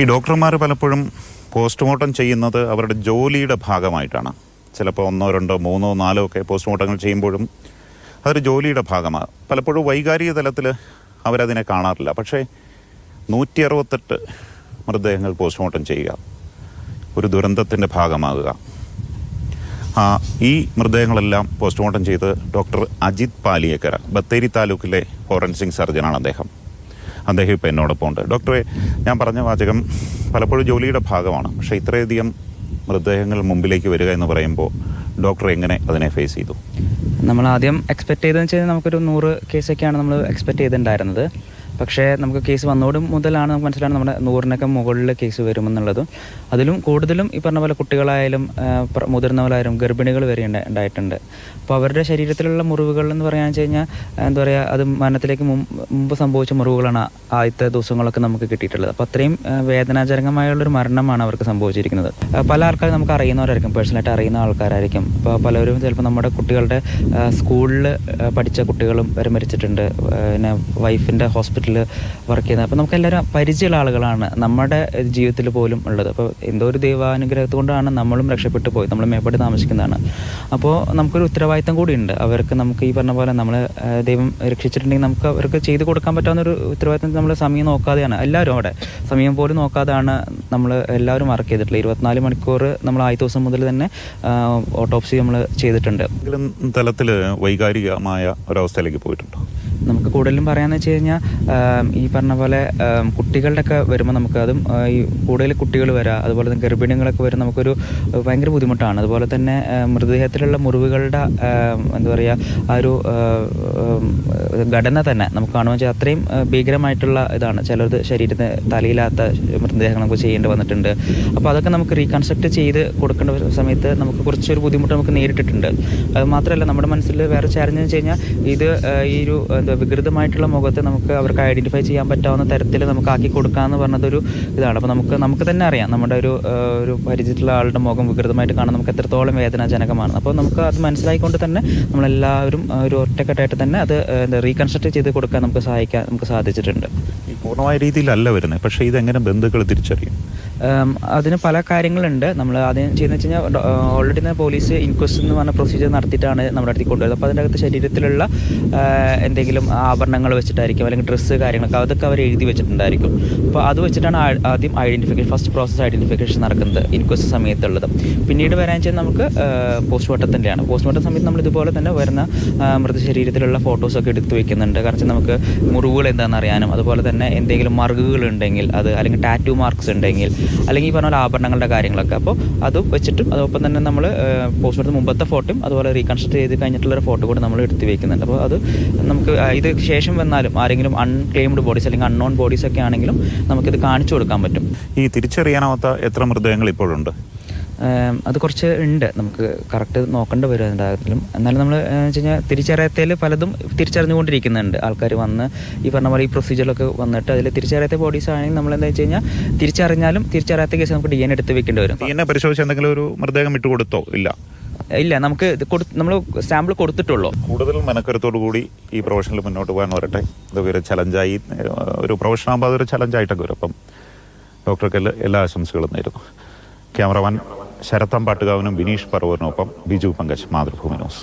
ഈ ഡോക്ടർമാർ പലപ്പോഴും പോസ്റ്റ്മോർട്ടം ചെയ്യുന്നത് അവരുടെ ജോലിയുടെ ഭാഗമായിട്ടാണ്. ചിലപ്പോൾ ഒന്നോ രണ്ടോ മൂന്നോ നാലോ ഒക്കെ പോസ്റ്റ്മോർട്ടങ്ങൾ ചെയ്യുമ്പോഴും അതൊരു ജോലിയുടെ ഭാഗമാണ്. പലപ്പോഴും വൈകാരിക തലത്തിൽ അവരതിനെ കാണാറില്ല. പക്ഷേ നൂറ്റി അറുപത്തെട്ട് മൃതദേഹങ്ങൾ പോസ്റ്റ്മോർട്ടം ചെയ്യുക ഒരു ദുരന്തത്തിന്റെ ഭാഗമാകുക. ഈ മൃതദേഹങ്ങളെല്ലാം പോസ്റ്റ്മോർട്ടം ചെയ്ത് ഡോക്ടർ അജിത് പാലിയേക്കര ബത്തേരി താലൂക്കിലെ ഫോറൻസിക് സർജനാണ് അദ്ദേഹം. അദ്ദേഹം ഇപ്പോൾ എന്നോടൊപ്പം ഉണ്ട്. ഡോക്ടറെ ഞാൻ പറഞ്ഞ വാചകം പലപ്പോഴും ജോലിയുടെ ഭാഗമാണ്. പക്ഷേ ഇത്രയധികം മൃതദേഹങ്ങൾ മുമ്പിലേക്ക് വരിക എന്ന് പറയുമ്പോൾ ഡോക്ടർ എങ്ങനെ അതിനെ ഫേസ് ചെയ്തു? നമ്മൾ ആദ്യം എക്സ്പെക്ട് ചെയ്തതെന്ന് വെച്ചാൽ നമുക്കൊരു നൂറ് കേസൊക്കെയാണ് നമ്മൾ എക്സ്പെക്ട് ചെയ്തിട്ടുണ്ടായിരുന്നത്. പക്ഷേ നമുക്ക് കേസ് വന്നോടും മുതലാണ് നമുക്ക് മനസ്സിലാണ് നമ്മുടെ നൂറിനൊക്കെ മുകളിൽ കേസ് വരുമെന്നുള്ളത്. അതിലും കൂടുതലും ഈ പറഞ്ഞ പോലെ കുട്ടികളായാലും മുതിർന്നവരായാലും ഗർഭിണികൾ വരെ ഉണ്ട്- ഉണ്ടായിട്ടുണ്ട് അപ്പോൾ അവരുടെ ശരീരത്തിലുള്ള മുറിവുകൾ എന്ന് പറയാന്ന് വെച്ച് കഴിഞ്ഞാൽ എന്താ പറയുക അത് മരണത്തിലേക്ക് മുമ്പ് സംഭവിച്ച മുറിവുകളാണ് ആദ്യത്തെ ദിവസങ്ങളൊക്കെ നമുക്ക് കിട്ടിയിട്ടുള്ളത്. അപ്പോൾ അത്രയും വേദനാജനകമായുള്ളൊരു മരണമാണ് അവർക്ക് സംഭവിച്ചിരിക്കുന്നത്. പല ആൾക്കാരും നമുക്ക് അറിയുന്നവരായിരിക്കും പേഴ്സണലായിട്ട് അറിയുന്ന ആൾക്കാരായിരിക്കും. അപ്പോൾ പലരും ചിലപ്പോൾ നമ്മുടെ കുട്ടികളുടെ സ്കൂളിൽ പഠിച്ച കുട്ടികളും വരെ മരിച്ചിട്ടുണ്ട്. പിന്നെ വൈഫിന്റെ ഹോസ്പിറ്റലിൽ വർക്ക് ചെയ്യുന്നത്. അപ്പോൾ നമുക്ക് എല്ലാവരും പരിചയമുള്ള ആളുകളാണ് നമ്മുടെ ജീവിതത്തിൽ പോലും ഉള്ളത്. അപ്പോൾ എന്തോ ഒരു ദൈവാനുഗ്രഹത്തെ കൊണ്ടാണ് നമ്മളും രക്ഷപ്പെട്ടു പോയി നമ്മൾ മേപ്പാടി താമസിക്കുന്നതാണ്. അപ്പോൾ നമുക്കൊരു ഉത്തരവാദിത്തം കൂടിയുണ്ട്. അവർക്ക് നമുക്ക് ഈ പറഞ്ഞ പോലെ നമ്മൾ ദൈവം രക്ഷിച്ചിട്ടുണ്ടെങ്കിൽ നമുക്ക് അവർക്ക് ചെയ്തു കൊടുക്കാൻ പറ്റാവുന്ന ഒരു ഉത്തരവാദിത്തം നമ്മൾ സമയം നോക്കാതെയാണ്. എല്ലാവരും അവിടെ സമയം പോലും നോക്കാതെയാണ് നമ്മൾ എല്ലാവരും വർക്ക് ചെയ്തിട്ടുള്ളത്. ഇരുപത്തിനാല് മണിക്കൂർ നമ്മൾ ആദ്യ ദിവസം മുതൽ തന്നെ ഓട്ടോപ്സി നമ്മൾ ചെയ്തിട്ടുണ്ട്. തലത്തിൽ വൈകാരികമായ ഒരവസ്ഥയിലേക്ക് പോയിട്ടുണ്ടോ? കൂടുതലും പറയാന്ന് വെച്ച് കഴിഞ്ഞാൽ ഈ പറഞ്ഞ പോലെ കുട്ടികളുടെയൊക്കെ വരുമ്പോൾ നമുക്ക് അതും ഈ കൂടുതൽ കുട്ടികൾ വരാം അതുപോലെ തന്നെ ഗർഭിണികളൊക്കെ വരും നമുക്കൊരു ഭയങ്കര ബുദ്ധിമുട്ടാണ്. അതുപോലെ തന്നെ മൃതദേഹത്തിലുള്ള മുറിവുകളുടെ എന്താ പറയുക ആ ഒരു ഘടന തന്നെ നമുക്ക് കാണുമ്പോൾ വെച്ചാൽ അത്രയും ഭീകരമായിട്ടുള്ള ഇതാണ്. ചിലത് ശരീരത്തിന് തലയില്ലാത്ത മൃതദേഹങ്ങൾ നമുക്ക് ചെയ്യേണ്ടി വന്നിട്ടുണ്ട്. അപ്പോൾ അതൊക്കെ നമുക്ക് റീകൺസ്ട്രക്ട് ചെയ്ത് കൊടുക്കേണ്ട സമയത്ത് നമുക്ക് കുറച്ചൊരു ബുദ്ധിമുട്ട് നമുക്ക് നേരിട്ടിട്ടുണ്ട്. അത് മാത്രമല്ല നമ്മുടെ മനസ്സിൽ വേറെ ചാലഞ്ച് വെച്ച് കഴിഞ്ഞാൽ ഇത് ഈ ഒരു എന്താ വികൃതമായിട്ടുള്ള മുഖത്തെ നമുക്ക് അവർക്ക് ഐഡന്റിഫൈ ചെയ്യാൻ പറ്റാവുന്ന തരത്തിൽ നമുക്ക് ആക്കി കൊടുക്കാന്ന് പറഞ്ഞതൊരു ഇതാണ്. അപ്പോൾ നമുക്ക് നമുക്ക് തന്നെ അറിയാം. നമ്മുടെ ഒരു ഒരു പരിചയത്തിലുള്ള ആളുടെ മുഖം വികൃതമായിട്ട് കാണാൻ നമുക്ക് എത്രത്തോളം വേദനാജനകമാണ്. അപ്പോൾ നമുക്ക് അത് മനസ്സിലായിക്കൊണ്ട് തന്നെ നമ്മളെല്ലാവരും ഒരു ഒറ്റക്കെട്ടായിട്ട് തന്നെ അത് എന്താ റീകൺസ്ട്രക്ട് ചെയ്ത് കൊടുക്കാൻ നമുക്ക് സഹായിക്കാൻ നമുക്ക് സാധിച്ചിട്ടുണ്ട്. പൂർണമായ രീതിയിലല്ല വരുന്നത്. പക്ഷേ ഇതെങ്ങനെ ബന്ധുക്കൾ തിരിച്ചറിയും? അതിന് പല കാര്യങ്ങളുണ്ട്. നമ്മൾ ആദ്യം ചെയ്യുന്നത് വെച്ച് കഴിഞ്ഞാൽ ഓൾറെഡി തന്നെ പോലീസ് ഇൻക്വസ്റ്റ് എന്ന് പറഞ്ഞ പ്രൊസീജിയർ നടത്തിയിട്ടാണ് നമ്മുടെ അടുത്ത് കൊണ്ടുവരുന്നത്. അപ്പോൾ അതിന്റെ അകത്ത് ശരീരത്തിലുള്ള എന്തെങ്കിലും ആഭരണങ്ങൾ വെച്ചിട്ടായിരിക്കും അല്ലെങ്കിൽ ഡ്രസ്സ് കാര്യങ്ങളൊക്കെ അതൊക്കെ അവർ എഴുതി വെച്ചിട്ടുണ്ടായിരിക്കും. അപ്പോൾ അത് വെച്ചിട്ടാണ് ആദ്യം ഐഡന്റിഫിക്കേഷൻ ഫസ്റ്റ് പ്രോസസ്സ് ഐഡന്റിഫിക്കേഷൻ നടക്കുന്നത് ഇൻക്വസ്റ്റ് സമയത്തുള്ളത്. പിന്നീട് വരാൻ വെച്ചാൽ നമുക്ക് പോസ്റ്റ്മോർട്ടത്തിന്റെയാണ് പോസ്റ്റ്മോർട്ടം സമയത്ത് നമ്മൾ ഇതുപോലെ തന്നെ വരുന്ന മൃതശരീരത്തിലുള്ള ഫോട്ടോസൊക്കെ എടുത്ത് വെക്കുന്നുണ്ട്. കാരണം നമുക്ക് മുറിവുകൾ എന്താണെന്ന് അറിയാനും അതുപോലെ തന്നെ എന്തെങ്കിലും മറുകുകൾ ഉണ്ടെങ്കിൽ അത് അല്ലെങ്കിൽ ടാറ്റു മാർക്സ് ഉണ്ടെങ്കിൽ അല്ലെങ്കിൽ ഈ പറഞ്ഞ ആഭരണങ്ങളുടെ കാര്യങ്ങളൊക്കെ. അപ്പോൾ അത് വെച്ചിട്ടും അതോടൊപ്പം തന്നെ നമ്മൾ പോസ്റ്റ്മോർട്ടം മുമ്പത്തെ ഫോട്ടോയും അതുപോലെ റീകൺസ്ട്രക്ട് ചെയ്ത് കഴിഞ്ഞിട്ടുള്ള ഒരു ഫോട്ടോ കൂടി നമ്മൾ എടുത്ത് വെക്കുന്നുണ്ട്. അപ്പോൾ അത് നമുക്ക് ഇത് ശേഷം വന്നാലും ആരെങ്കിലും അൺക്ലെയിംഡ് ബോഡീസ് അല്ലെങ്കിൽ അൺനോൺ ബോഡീസ് ഒക്കെ ആണെങ്കിലും നമുക്കിത് കാണിച്ചു കൊടുക്കാൻ പറ്റും. ഈ തിരിച്ചറിയാനാവാത്ത എത്ര മൃതദേഹങ്ങൾ ഇപ്പോഴുണ്ട്? അത് കുറച്ച് ഉണ്ട്. നമുക്ക് കറക്റ്റ് നോക്കേണ്ടി വരും എന്തായാലും. എന്നാലും നമ്മൾ വെച്ച് കഴിഞ്ഞാൽ തിരിച്ചറിയാത്തതിൽ പലതും തിരിച്ചറിഞ്ഞുകൊണ്ടിരിക്കുന്നുണ്ട്. ആൾക്കാർ വന്ന് ഈ പറഞ്ഞ പോലെ ഈ പ്രൊസീജിയറൊക്കെ വന്നിട്ട് അതിൽ തിരിച്ചറിയാത്ത ബോഡീസ് ആണെങ്കിൽ നമ്മൾ എന്താ വെച്ച് കഴിഞ്ഞാൽ തിരിച്ചറിഞ്ഞാലും തിരിച്ചറിയാത്ത കേസ് നമുക്ക് ഡി എൻ എടുത്ത് വെക്കേണ്ടി വരും. ഡി എൻ എ പരിശോധിച്ച് എന്തെങ്കിലും ഒരു മൃതദേഹം ഇട്ട് കൊടുത്തോ? ഇല്ല. ഇല്ല നമുക്ക് നമ്മൾ സാമ്പിൾ കൊടുത്തിട്ടുള്ളൂ. കൂടുതൽ മനക്കരുത്തോടു കൂടി ഈ പ്രൊഫഷനിൽ മുന്നോട്ട് പോകാൻ വരട്ടെ. ഇത് ഒരു ചലഞ്ചായി ഒരു പ്രൊഫഷൻ ആകുമ്പോൾ അതൊരു ചലഞ്ചായിട്ടൊക്കെ വരും. അപ്പം ഡോക്ടർക്ക് എല്ലാ എല്ലാ ആശംസകളും നേരുന്നു. ക്യാമറമാൻ ശരത്തം പാട്ടുകാവനും വിനീഷ് പറവൂരിനൊപ്പം ബിജു പങ്കജ് മാതൃഭൂമി ന്യൂസ്.